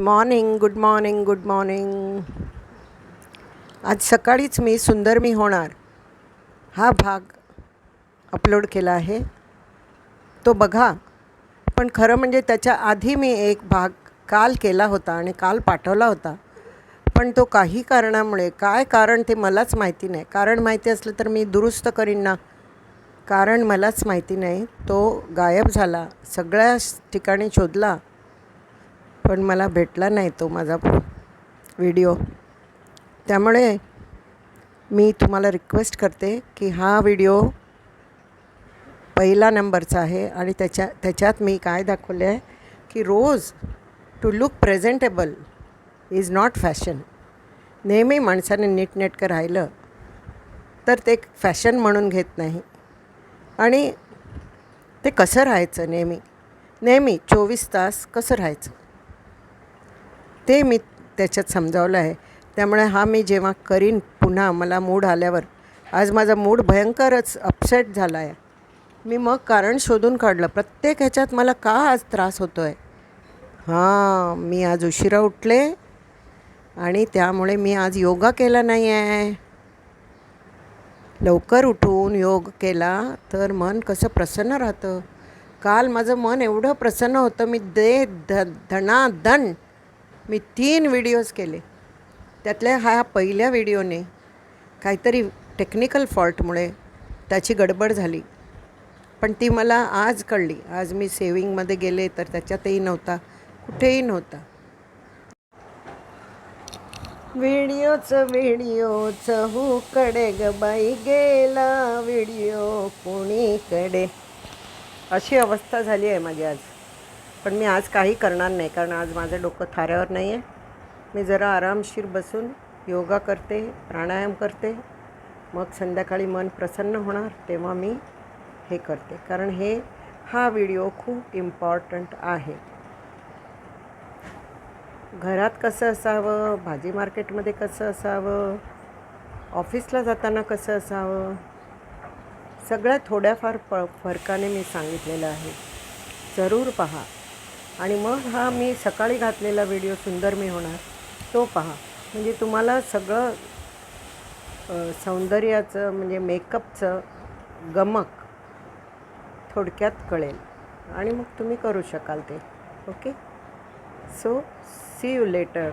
Morning good morning good morning आज सकाळीच मी सुंदर मी होणार हा भाग अपलोड केला आहे. तो बघा पण खरं म्हणजे त्याच्या आधी मी एक भाग काल केला होता आणि काल पाठवला होता. पण तो काही कारणामुळे काय कारण ते मलाच माहिती नाही. कारण माहिती असलं तर मी दुरुस्त करीन ना? कारण मलाच माहिती नाही. तो गायब झाला सगळ्या ठिकाणी शोधला पण मला भेटला नाही तो माझा व्हिडिओ. त्यामुळे मी तुम्हाला रिक्वेस्ट करते की हा व्हिडिओ पहिला नंबरचा आहे आणि त्याच्या त्याच्यात मी काय दाखवले आहे की रोज to look presentable is not fashion नेहमी माणसाने नीटनेटकं राहिलं तर ते फॅशन म्हणून घेत नाही. आणि ते कसं राहायचं नेहमी? नेहमी चोवीस तास कसं राहायचं? ते मी त्याच्यात समजावलं आहे. त्यामुळे हा मी जेव्हा करीन पुन्हा मला मूड आल्यावर आज माझा मूड भयंकरच अपसेट झाला आहे मी मग कारण शोधून काढलं प्रत्येक ह्याच्यात मला का आज त्रास होतो आहे हां मी आज उशिरा उठले आणि त्यामुळे मी आज योगा केला नाही आहे लवकर उठून योग केला तर मन कसं प्रसन्न राहतं? काल माझं मन एवढं प्रसन्न होतं मी दे ध धनाधन मी तीन व्हिडिओज केले. त्यातल्या हा पहिल्या व्हिडिओने काहीतरी टेक्निकल फॉल्टमुळे त्याची गडबड झाली. पण ती मला आज कळली. आज मी सेविंगमध्ये गेले तर त्याच्यातही नव्हता कुठेही नव्हता. व्हिडिओचं व्हिडिओच हू कडे ग बाई गेला? व्हिडिओ कोणीकडे अशी अवस्था झाली आहे माझी आज. पण मी आज काही करणार नाही कारण आज माझं डोकं थाऱ्यावर नाही आहे मी जरा आरामशीर बसून योगा करते प्राणायाम करते. मग संध्याकाळी मन प्रसन्न होणार तेव्हा मी हे करते. कारण हे हा व्हिडिओ खूप इम्पॉर्टंट आहे. घरात कसं असावं? भाजी मार्केटमध्ये कसं असावं? ऑफिसला जाताना कसं असावं? सगळ्या थोड्याफार प फरकाने मी सांगितलेलं आहे. जरूर पहा. आणि मग हा मी सकाळी घातलेला व्हिडिओ सुंदर मी होणार तो पहा. म्हणजे तुम्हाला सगळं सौंदर्याचं म्हणजे मेकअपचं गमक थोडक्यात कळेल. आणि मग तुम्ही करू शकाल ते. Okay? So see you later